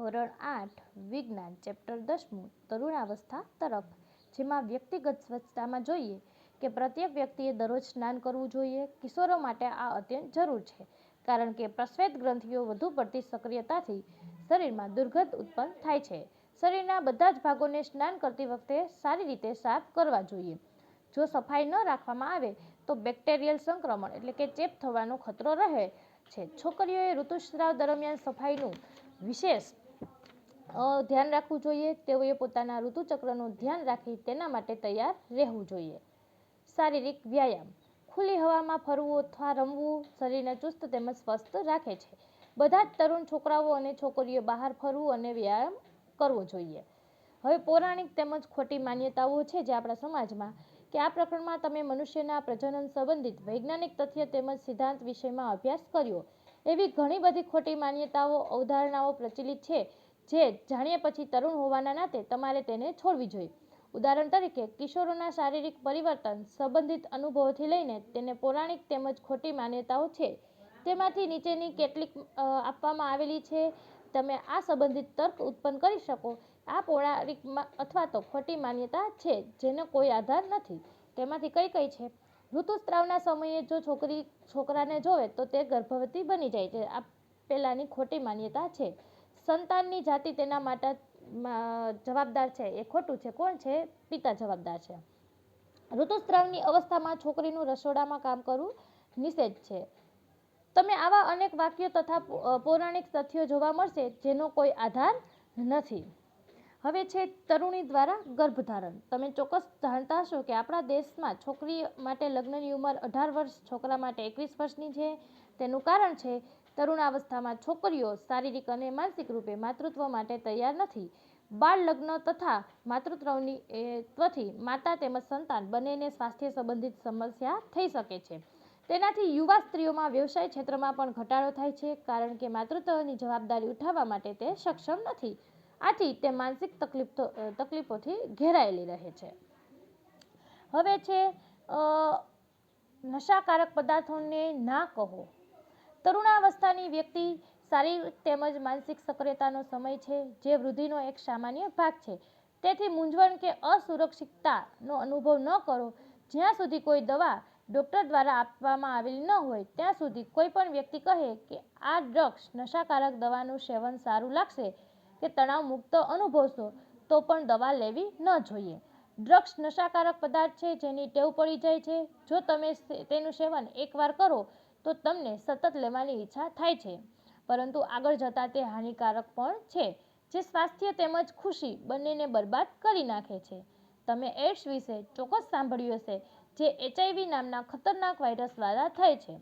ધોરણ આઠ, વિજ્ઞાન ચેપ્ટર દસમું, તરુણાવસ્થા તરફ. જેમાં વ્યક્તિગત સ્વચ્છતામાં જોઈએ કે પ્રત્યેક વ્યક્તિએ દરરોજ સ્નાન કરવું જોઈએ. કિશોરો માટે આ અત્યંત જરૂર છે, કારણ કે પ્રસ્વેદ ગ્રંથિઓ વધુ પડતી સક્રિયતાથી શરીરમાં દુર્ગંધ ઉત્પન્ન થાય છે. શરીરના બધા જ ભાગોને સ્નાન કરતી વખતે સારી રીતે સાફ કરવા જોઈએ. જો સફાઈ ન રાખવામાં આવે, તો બેક્ટેરિયલ સંક્રમણ એટલે કે ચેપ થવાનો ખતરો રહે છે. છોકરીઓએ ઋતુસ્રાવ દરમિયાન સફાઈનું વિશેષ ધ્યાન રાખવું જોઈએ. તેઓએ પોતાના ઋતુચક્રનું ધ્યાન રાખી તેના માટે તૈયાર રહેવું જોઈએ. શારીરિક વ્યાયામ. ખુલ્લી હવામાં ફરવું અથવા રમવું શરીરને ચુસ્ત તેમજ સ્વસ્થ રાખે છે. બધા જ તરુણ છોકરાઓ અને છોકરીઓ બહાર ફરવું અને વ્યાયામ કરવો જોઈએ. હવે પૌરાણિક તેમજ ખોટી માન્યતાઓ છે જે આપણા સમાજમાં કે આ પ્રકરણમાં તમે મનુષ્યના પ્રજનન સંબંધિત વૈજ્ઞાનિક તથ્ય તેમજ સિદ્ધાંત વિષયમાં અભ્યાસ કર્યો. એવી ઘણી બધી ખોટી માન્યતાઓ, અવધારણાઓ પ્રચલિત છે જે જાણ્યા પછી તરુણ હોવાના નાતે તમારે તેને છોડવી જોઈએ. ઉદાહરણ તરીકે, કિશોરોના શારીરિક પરિવર્તન સંબંધિત અનુભવોથી લઈને તેને પૌરાણિક તેમજ ખોટી માન્યતાઓ છે. તેમાંથી નીચેની કેટલીક આપવામાં આવેલી છે. તમે આ સંબંધિત તર્ક ઉત્પન્ન કરી શકો. આ પૌરાણિક અથવા તો ખોટી માન્યતા છે, જેનો કોઈ આધાર નથી. તેમાંથી કઈ કઈ છે? ઋતુસ્ત્રાવના સમયે જો છોકરી, છોકરાને જોવે તો તે ગર્ભવતી બની જાય છે. આ પહેલાંની ખોટી માન્યતા છે. સંતાનની જાતિ તેના માટે જવાબદાર છે. એ ખોટું છે. કોણ છે? પિતા જવાબદાર છે. ઋતુસ્ત્રાવની અવસ્થામાં છોકરીનું રસોડામાં કામ કરવું નિષેધ છે. તમે આવા અનેક વાક્યો તથા પૌરાણિક તથ્યો જોવા મળશે જેનો કોઈ આધાર નથી. હવે છે તરુણી દ્વારા ગર્ભધારણ. તમે ચોક્કસ જાણતા હશો કે આપણા દેશમાં છોકરી માટે લગ્નની ઉંમર અઢાર વર્ષ, છોકરા માટે એકવીસ વર્ષની છે. તેનું કારણ છે તરુણાવસ્થામાં છોકરીઓ શારીરિક અને માનસિક રૂપે માતૃત્વ માટે તૈયાર નથી. બાળ લગ્ન તથા માતૃત્વની ત્વથી માતા તેમજ સંતાન બંનેને સ્વાસ્થ્ય સંબંધિત સમસ્યા થઈ શકે છે. તેનાથી યુવા સ્ત્રીઓમાં વ્યવસાય ક્ષેત્રમાં પણ ઘટાડો થાય છે, કારણ કે માતૃત્વની જવાબદારી ઉઠાવવા માટે તે સક્ષમ નથી. આથી તે માનસિક તકલીફ તકલીફોથી ઘેરાયેલી રહે છે. હવે છે નશાકારક પદાર્થોને ના કહો. તરુણાવસ્થાની વ્યક્તિ શારીરિક તેમજ માનસિક સક્રિયતાનો સમય છે, જે વૃદ્ધિનો એક સામાન્ય ભાગ છે. તેથી મૂંઝવણ કે અસુરક્ષિતતાનો અનુભવ ન કરો. જ્યાં સુધી કોઈ દવા ડૉક્ટર દ્વારા આપવામાં આવેલી ન હોય, ત્યાં સુધી કોઈ પણ વ્યક્તિ કહે કે આ ડ્રગ્સ નશાકારક દવાનું સેવન સારું લાગશે કે તણાવ મુક્ત અનુભવશો, તો પણ દવા લેવી ન જોઈએ. ડ્રગ્સ નશાકારક પદાર્થ છે જેની ટેવ પડી જાય છે. જો તમે તેનું સેવન એકવાર કરો, તો તમને સતત લેવાની ઈચ્છા થાય છે. પરંતુ આગળ જતાં તે હાનિકારક પણ છે, જે સ્વાસ્થ્ય તેમજ ખુશી બંનેને બરબાદ કરી નાખે છે. તમે એડ્સ વિશે ચોક્કસ સાંભળ્યું હશે, જે એચઆઈવી નામના ખતરનાક વાયરસ દ્વારા થાય છે.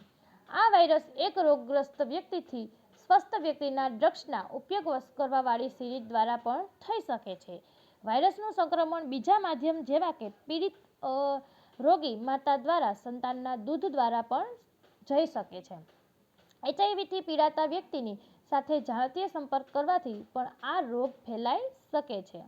આ વાયરસ એક રોગગ્રસ્ત વ્યક્તિથી સ્વસ્થ વ્યક્તિના ડ્રગ્સના ઉપયોગ કરવાવાળી સિરીજ દ્વારા પણ થઈ શકે છે. વાયરસનું સંક્રમણ બીજા માધ્યમ જેવા કે પીડિત રોગી માતા દ્વારા સંતાનના દૂધ દ્વારા પણ જઈ શકે છે. એચઆઈવીથી પીડાતા વ્યક્તિની સાથે જાતીય સંપર્ક કરવાથી પણ આ રોગ ફેલાઈ શકે છે.